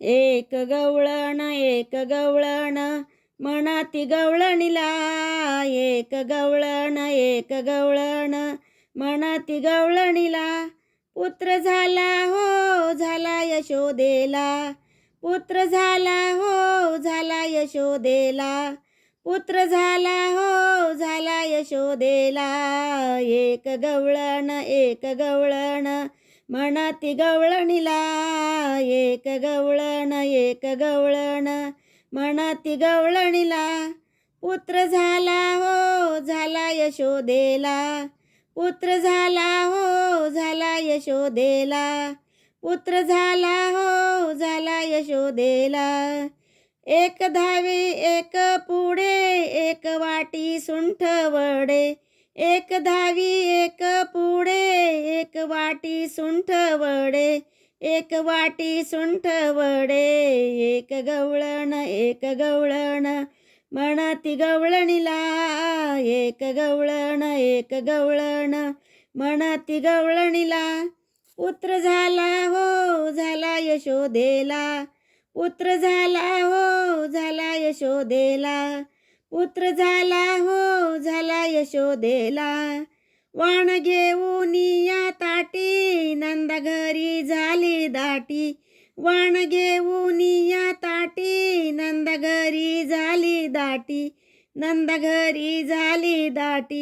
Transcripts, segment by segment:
एक गवळण एक गवळण मनाती गवळणीला. एक गवळण एक गवळण मनाती गवळणीला. पुत्र झाला हो झाला यशोदेला. पुत्र झाला हो झाला यशोदेला. पुत्र झाला हो झाला यशोदेला. एक गवळण एक गवळण म्हणती गवळणीला एक गवळण एक गवळण. म्हणती गवळणीला पुत्र झाला हो झाला यशोदेला. पुत्र झाला हो झाला यशोदेला. पुत्र झाला हो झाला यशोदेला. एक धावे एक पुढे एक वाटी सुंठ वडे. एक धावी एक वाटी सुंठ वडे एक वाटी सुंठ वडे एक गवळण एक गवळण. म्हणती गवळणीला एक गवळण एक गवळण. म्हणती गवळणीला पुत्र झाला हो झाला यशोदेला. पुत्र झाला हो झाला यशोदेला. पुत्र झाला हो झाला यशोदेला. वाण घेऊन या ताटी नंदा घरी झाली दाटी. वाण घेऊन या ताटी नंदा घरी झाली दाटी. नंदा घरी झाली दाटी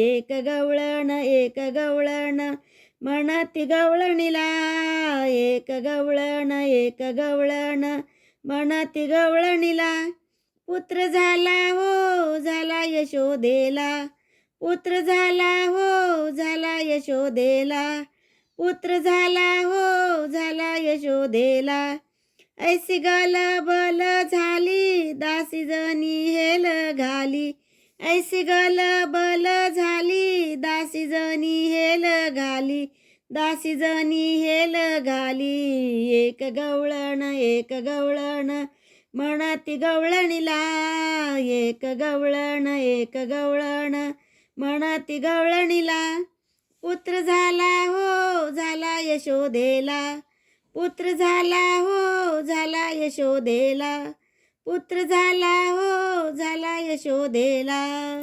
एक गवळण एक गवळण. म्हणती गवळणीला एक गवळण एक गवळण. म्हणती गवळणीला पुत्र झाला हो झाला यशोदेला. पुत्र झाला हो झाला यशोदेला. पुत्र झाला हो झाला यशोदेला. ऐसी गल बल झाली दासी जनी हेल घाली. ऐसी गल बल झाली दासी जनी हेल घाली. दासी जनी हेल घाली एक गवळण एक गवळण. म्हणती गवळणीला एक गवळण एक गवळण. म्हणती गवळणीला. पुत्र झाला हो झाला यशोदेला. पुत्र झाला हो झाला यशोदेला. पुत्र झाला हो झाला यशोदेला.